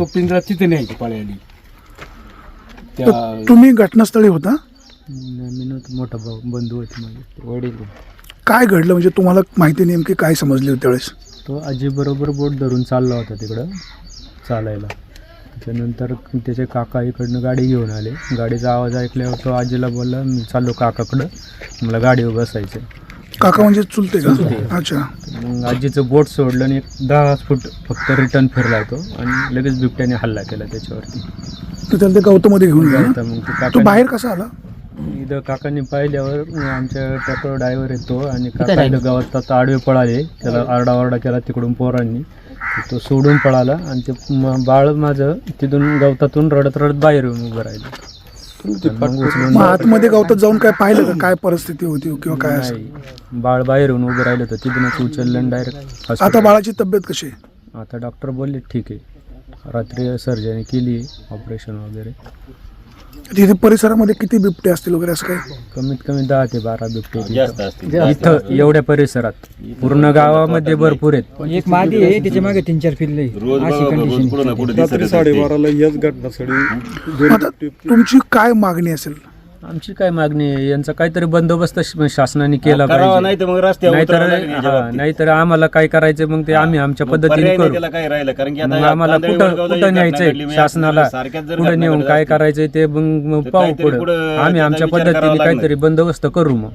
तो पिंजरा तिथे न्यायची पाळी आली. त्या तर तुम्ही घटनास्थळी होता? मी नव्हतं. मोठा भाऊ बंधू होते माझे. वडील काय घडलं? म्हणजे तुम्हाला माहिती नेमकी काय समजली होती त्यावेळेस? तो आजीबरोबर बोट धरून चालला होता तिकडं चालायला. त्याच्यानंतर त्याचे काका इकडनं गाडी घेऊन आले. गाडीचा आवाज ऐकल्यावर तो आजीला बोलला मी चाललो काकाकडं. मला गाडीवर बसायचं काका म्हणजे चुलते का? अच्छा. मग आजीचं बोट सोडलं आणि एक दहा फूट फक्त रिटर्न फिरला तो आणि लगेच बिबट्याने हल्ला केला त्याच्यावरती. तर त्याला ते गौतममध्ये घेऊन गेला आता मग ते बाहेर कसा आला? इथं काकांनी पाहिल्यावर आमच्या ट्रॅक्टर ड्रायव्हर येतो आणि काका इथं गावात आता आडवे पळाले. त्याला आरडाओरडा केला तिकडून पोरांनी. तो सोडून पळाला आणि ते म- बाळ माझं तिथून गवतातून रडत रडत बाहेर येऊन उभं राहिलं. मग आतमध्ये गवतात जाऊन काय पाहिलं का? काय परिस्थिती होती किंवा काय असं? नाही बाळ बाहेर येऊन उभं राहिलं तर तिथूनच उचललं डायरेक्ट आता बाळाची तब्येत कशी आहे? आता डॉक्टर बोलले ठीक आहे. रात्री सर्जरी केली ऑपरेशन वगैरे. तिथे परिसरामध्ये किती बिबटे असतील वगैरे असं काय कमीत कमी दहा ते बारा बिबटे इथं इथं एवढ्या परिसरात. पूर्ण गावामध्ये भरपूर आहेत. एक मादी आहे त्याच्यामागे तीन चार फिरले. अशी कंडिशन रात्री साडेबाराला याच घटनास्थळी आता तुमची काय मागणी असेल? आमची काय मागणी आहे? यांचा काहीतरी बंदोबस्त श- शासनाने केला करावा नाही तर मग रस्त्यावर नाहीतर उतरावं लागेल याच्या बाबतीत. नाहीतर आम्हाला काय करायचं मग ते आम्ही आमच्या मग पद्धतीने पर्याय नाही करू. त्याला काय राहिलं कारण की आता मग आम्हाला तांदळी कुठं वडगावला कुठं घटना न्यायचंय? शासनाला सारख्याच जर कुठं घटना नेऊन घडत काय असतील, करायचंय ते मग मग तर पाहू काहीतरी पुढं. पुढं आम्ही त्याचा आमच्या विचार करावा पद्धतीने लागणार. काहीतरी बंदोबस्त करू मग.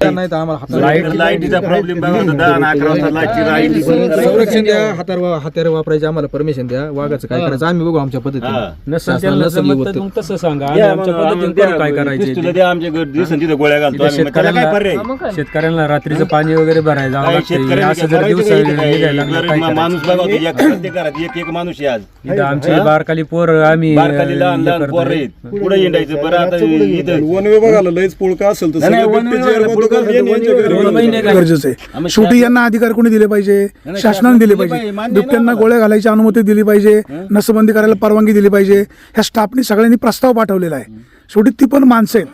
तर आम्हाला लाइट लाईटीचा प्रॉब्लेम बघा होता, दहा आणि अकरा वाजता लाईटची राहील. संरक्षण द्या हातार हात्यार वापरायचे आम्हाला परमिशन द्या. वाघाचं काय करायचं? आम्ही बघू आमच्या पद्धतीने. नसेल शासनाला त्यांना नसेल जमत तर होतं. मग तसं सांगा. आम्ही द्या आमच्या मग, आम्हाला पद्धतीने करू द्या, काय करायचे पिस्तुलं द्या आमच्या घरी दिवसांनी तिथं गोळ्या घालतो आम्ही. मग त्याला काय पर्याय? शेतकऱ्यांना रात्रीचं पाणी वगैरे भरायला जावं काही लागतं शेतकऱ्यांनी असं काय जर दिवस करायचं काय? निघायला लागलं गरीब काय मा- करायचं? माणूस बघा होता, एक प्रत्येक घरात एक एक माणूस आहे आज. इथं आमची बारकाली पोर आम्ही बारकाली लहान हे लहान करतोय. पोरं आहेत. पुढे बरं आता इथं वन विभागाला लयच पोळका असेल तर नाही, सगळे बिबटे जेरबंद गरजेचं आहे शेवटी यांना अधिकार कोणी दिले पाहिजे? शासनाने दिले पाहिजे. बिबट्यांना गोळ्या घालायची अनुमती दिली पाहिजे. नसबंदी करायला परवानगी दिली पाहिजे. ह्या स्टाफनी सगळ्यांनी प्रस्ताव पाठवलेला आहे. शेवटी ती पण माणसं आहेत.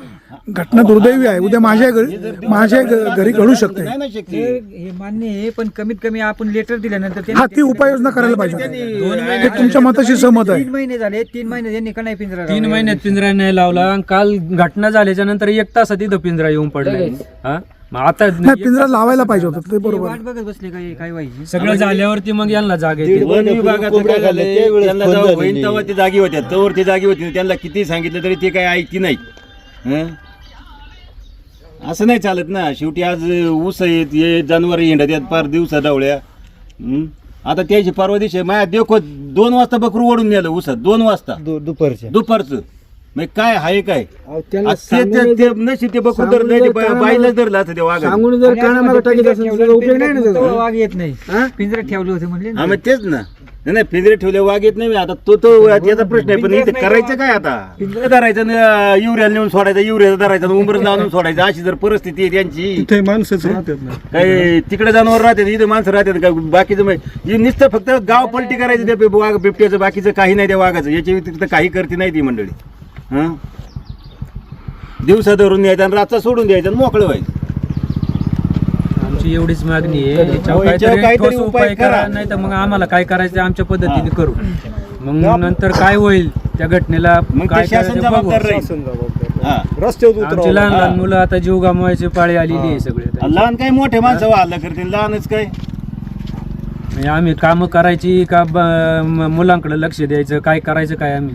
घटना दुर्दैवी आहे. उद्या माझ्या घरी माझ्या घरी घडू शकते. नाही ना शक्ती हे मान्य आहे पण कमीत कमी आपण लेटर दिल्यानंतर त्यांनी हा ती उपाययोजना करायला पाहिजे. दोन हे महिने तुमच्या मताशी सहमत आहे. तीन महिने झाले तीन महिने त्यांनी का नाही पिंजरा तीन? महिन्यात पिंजरा नाही लावला आणि काल घटना झाल्याच्यानंतर एक तासात इथं पिंजरा येऊन पडलाय. हा? मग आता नाही पिंजरा लावायला पाहिजे होतं ते ते बरोबर वाट बघत बसले काय काय व्हायची सगळं झाल्यावरती मग यांना जाग येते. वन विभागाचं काय झालं त्यांना जेव्हा होईल तेव्हा ती जागी होत्या तोवर ती जागी होती त्यांना किती सांगितलं तरी ते काही ऐकती नाही? असं नाही चालत ना. शेवटी आज ऊस आहेत हे जनावर हिंडत आहेत पार दिवसा डावळ्या हं? आता त्याची परवा दिवशी माझ्या देखो दोन वाजता बकरू ओढून नेलं ऊसात दोन वाजता. दुपारच्या. दुपारचं. मग काय आहे काय? आज ते- ते- ते नशीब ते बकरू तर बाईला धरलं असं ते वाघ सांगून जर कानामागे टाकीत असेल तर उपयोग नाही ना त्याचा. वाघ येत नाही. पिंजऱ्यात ठेवले होते म्हणले ना. हा मग तेच ना. नाही, नाही पिंजरे ठेवले वाघ येत नाही आता तो तो याचा प्रश्न आहे पण इथे करायचं काय आता? पिंजरे धरायचं आणि युरिया नेऊन सोडायचं युरिया धरायचं आणि उंबरच लावून सोडायचं. अशी जर परिस्थिती आहे त्यांची. इथे माणसंच राहतात ना काही तिकडे जनावर राहतात इथे माणसं राहतात का बाकीचं हे नुसतं फक्त गाव पलटी करायचं त्या वाघ बिबट्याचं बाकीचं काही नाही त्या वाघाचं. याच्या व्यतिरिक्त काही करते नाही ती मंडळी. हं? दिवसा धरून द्यायचं आणि रातचा सोडून द्यायचं आणि मोकळं व्हायचं. आमची एवढीच मागणी आहे. याच्यावर याच्यावर काहीतरी काहीतरी ठोस उपाय उपाय करा करा. नाही तर मग आम्हाला काय करायचं आमच्या पद्धतीने करू. मग नंतर काय होईल त्या घटनेला मग ते काय शासन करायचं बघू. जबाबदार राहील. शासन जबाबदार हा. रस्त्यावर आमची लहान लहान मुलं आता जीव गमवायची पाळी आलेली आहे सगळे लहान काय मोठे माणसं वाहलं करतील लहानच काय? म्हणजे आम्ही कामं करायची का ब- म- मुलांकडे लक्ष द्यायचं काय करायचं काय आम्ही?